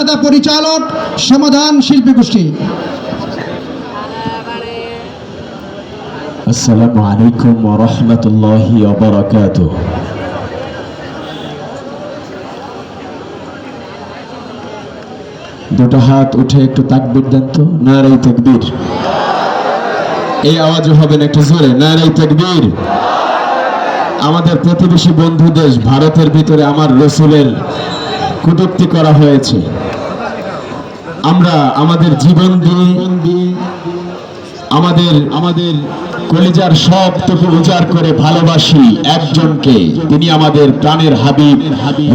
সাদা পরিচালক, সমাধান শিল্পী গোষ্ঠী। আসসালামু আলাইকুম দুটো হাত উঠে একটু তাকবীর দেন তো, নারাই এই আওয়াজও হবে না একটু জোরে, নারাই তাকবীর। আমাদের প্রতিবেশী বন্ধু দেশ, ভারতের ভিতরে আমার রসুলের কটূক্তি করা হয়েছে। আমরা আমাদের জীবন দিয়ে, আমাদের আমাদের কলিজার তোকে উজাড় করে ভালোবাসি একজনকে, তিনি আমাদের প্রাণের হাবিব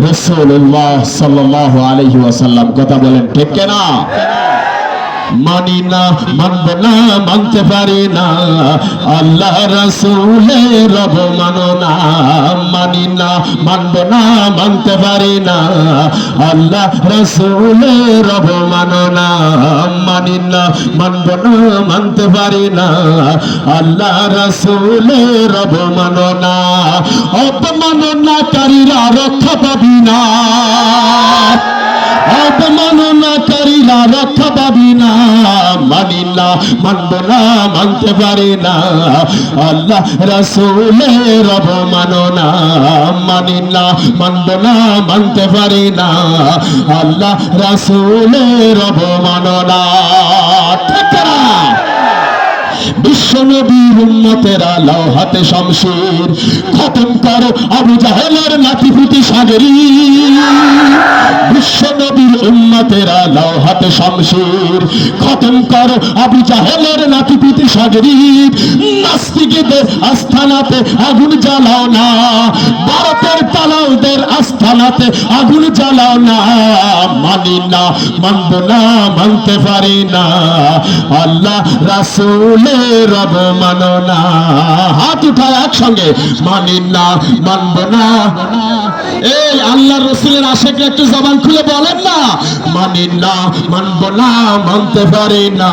রসুল্লাহ সাল্লাহ আলহি ওয়াসাল্লাম। কথা বলেন, ঠিক কেনা? মানি না, মানব না, মানতে পারি না। আল্লাহ রসুলের রব মানো না মানি না মানব না, মানতে পারি না। আল্লাহ রসুলের রব মানো না মানি না মানব না, মানতে পারি না। আল্লাহ রসুলের রব মানো না অপমাননাকারীরা রক্ষা পাবি না। অপমাননাকারীরা রক্ষা পাবি না, মানি না, মানব না, মানতে পারি না। আল্লাহ রসুলের অবমাননা মানি না, মানব না, মানতে পারি না। আল্লাহ রসুলের অবমাননা বিশ্বনবীর উম্মতেরা লাও হাতে শমশির খতম করো আবু জাহেলের নাতি পুতি সাগরি। আস্থানাতে আগুন জ্বালাও না। ভারতের না। মানি না, মানব না, মানতে পারি না। আল্লাহ রাসূলের অবমাননা হাত উঠায় একসঙ্গে। মানি না, মানব না। এই আল্লাহ রসুলের আশেকে একটু জবান খুলে বলেন না। মানি না, মানব না, মানতে পারি না।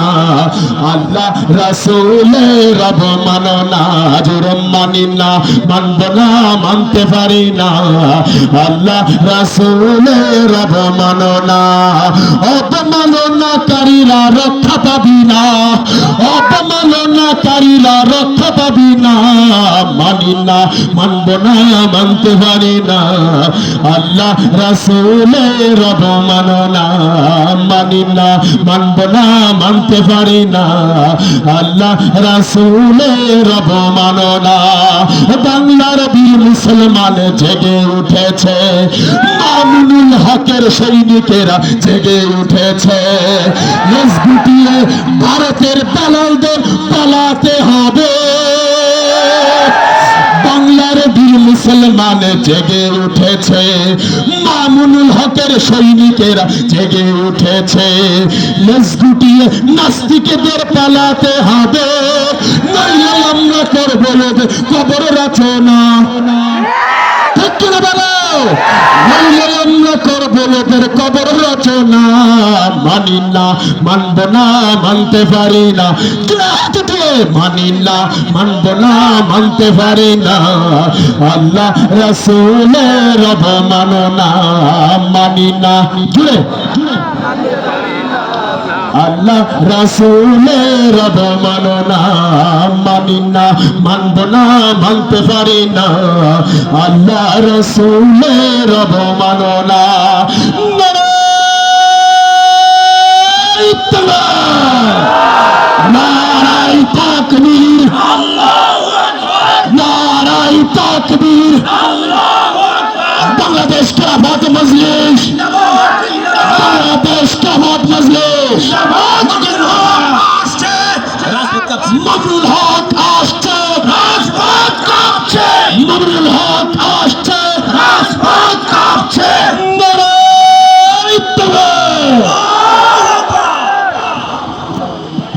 আল্লাহ রাসূলের অবমাননা জোরম মানি না, মানব না, মানতে পারি না। আল্লাহ রাসূলের অবমাননা অপমাননাকারীরা রক্ষা পাবি না। অপমাননাকারীরা রক্ষা পাবি না। মানি না মানব না, মানতে পারি না। আল্লাহ রাসূলের অবমাননা মানি না মানব না, মানতে পারি না। আল্লাহ রাসূলের অবমাননা, বাংলার বীর মুসলমান জেগে উঠেছে। মামুনুল হকের সৈনিকেরা জেগে উঠেছে। ভারতের দালালদের পালাতে হবে। বাংলার বীর মুসলমান জেগে উঠেছে মামুনুল হকের সৈনিকেরা জেগে উঠেছে। লেজ গুটিয়ে নাস্তিকদের পালাতে হবে। আমরা করব কবর রচনা ঠিক কিনা আমরা করব লোকের কবর রচনা। মানি না, মানব না, মানতে পারি না। মানি না, মানব না, মানতে পারি না। আল্লাহ রসুলের অবমাননা মানি না জুড়ে। আল্লাহ রাসূলের অবমাননা মানি না মানব না, মানতে পারি না। আল্লাহ রাসূলের নারায়ে তাকবীর। নারায়ে তাকবীর। তাকবীর। বাংলাদেশ খেলাফত মজলিস। বাংলাদেশ হক আসছে রাজপথ কাঁপছে। মবরুল হক আসছে।